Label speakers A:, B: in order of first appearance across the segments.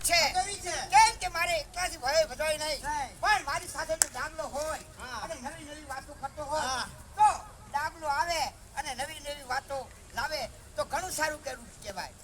A: છે. કેમ કે મારે એકલાથી ભય ભજાય નહીં. પણ મારી સાથે જો ડાગલો હોય અને નવી નવી વાતો કરતો હોય. તો ડાગલો આવે અને નવી નવી વાતો લાવે તો ઘણું સારું કેવું કહેવાય.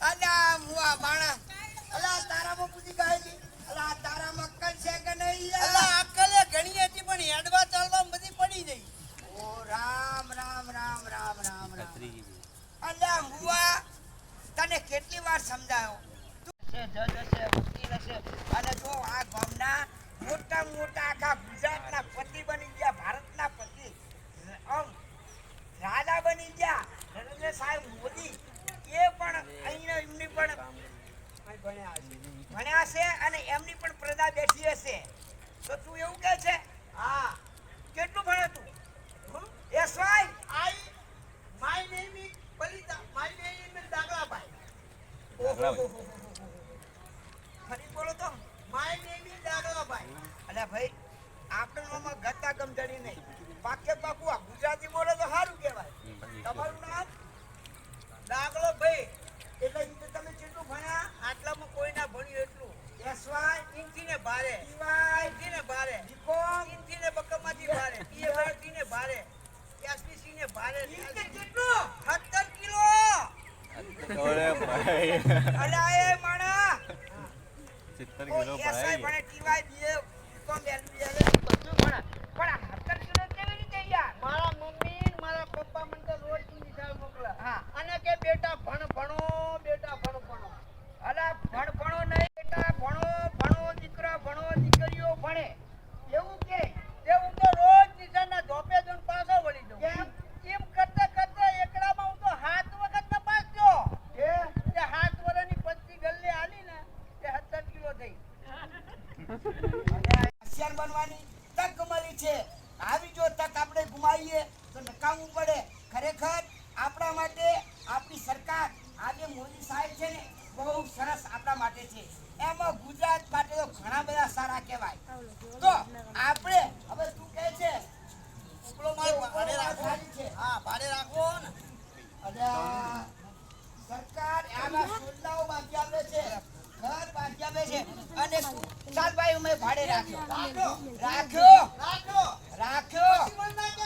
A: અલ્યા મુઆ બાણા અલ્યા તારામાં બુદ્ધિ કાંઈ નહીં અલ્યા તારામાં અક્કલ છે કે નહીં?
B: અલા. એ ઘણી હતી પણ હેડવા ચાલવા બધી પડી ગઈ.
A: ઓ રામ રામ રામ રામ રામ રામ. અલ્યા મુઆ તને કેટલી વાર સમજાયો જજ હશે વકીલ હશે. અને જો આ ગામના મોટા મોટા આખા ગુજરાતના પતિ બની ગયા ભારતના પતિ. આમ રાજા બની ગયા. નરેન્દ્ર સાહેબ મોદી એ પણ અહીંયા એમની પણ ભણ્યા હશે. ભણ્યા છે અને એમની પણ પ્રજા બેઠી હશે. તો તું એવું કહે છે હા કેટલું ભણે તું? Yes why
B: I my name is Balita my name is Daglabhai
A: ફરી બોલો તો.
B: માય નેમ ઇઝ દાગલાભાઈ
A: અલ્યા ભાઈ આપણો આમાં ગતા ગમજડી નહીં. પાકે પાકું ગુજરાતી બોલે તો સારું કહેવાય. તમારું નામ?
B: દાખલો ભાઈ.
A: એટલે તમે જેટલું ભણ્યા
B: આટલામાં કોઈ ના ભણ્યું એટલું.
A: એસવાય
B: ઇન્થી ને ભારે.
A: ટીવાય
B: ઇન્થી ને ભારે.
A: બીકોમ
B: ઇન્થી ને બકમાજી ભારે પીએવાયથી ને ભારે. એસપીસી ને ભારે
A: કેટલું
B: 17 કિલો.
A: અલ્યા એ માણા.
C: સિત્તેર
A: ઓ
C: કિલો
A: ભાઈ.
C: એસઆઈ
A: ભણે ટીવાય બીએ બીકોમ એલબી બધું ભણે પણ આ હતર કિલો કેવી રીતે યાર
B: મારા મમ્મી ને મારા પપ્પા મને તો રોજ નિશાળ મોકલા
A: હા
B: અને કે બેટા ભણ ભણો બેટા ભણ ભણો
A: અલા ભણ ભણો નહીં બેટા ભણો ભણો દીકરા ભણો દીકરીઓ ભણે એવું કે
B: તે હું તો રોજ નિશાળના ધોપે જોઈને પાછો વળી જાઉં
A: કેમ
B: એમ કરતા કરતા એકડામાં હું તો સાત વખત તપાસ થયો
A: કે
B: તે સાત વર્ષની પચી ગલ્લે આલી ને તે સત્તર કિલો થઈ
A: હોશિયાર બનવાની તક મળી છે આવી જો તક આપણે ગુમાવીએ તો પડે. ખરેખર આપણા માટે આપણી સરકાર આજે મોદી સાહેબ છે ને બહુ સરસ આપણા માટે છે. એમાં ગુજરાત માટે તો ઘણા બધા સારા કહેવાય. તો આપણે હવે તું કહે છે
B: ઉપલો માળ ભાડે
A: વાત છે.
B: હા ભાડે રાખો ને.
A: સરકાર સુવિધાઓ બાંધી આપે છે. ઘર આપે છે. અને અમે ભાડે રાખ્યો રાખ્યો
B: રાખો.
A: રાખ્યો
B: કહેતો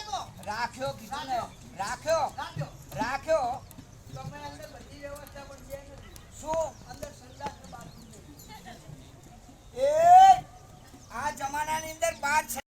A: રાખ્યો કીધું ને રાખ્યો.
B: રાખો
A: રાખ્યો?
B: તમે અંદર બધી વ્યવસ્થા પણ છે
A: શું?
B: અંદર સંદાસ બાથરૂમ
A: એ આ જમાનાની અંદર બાર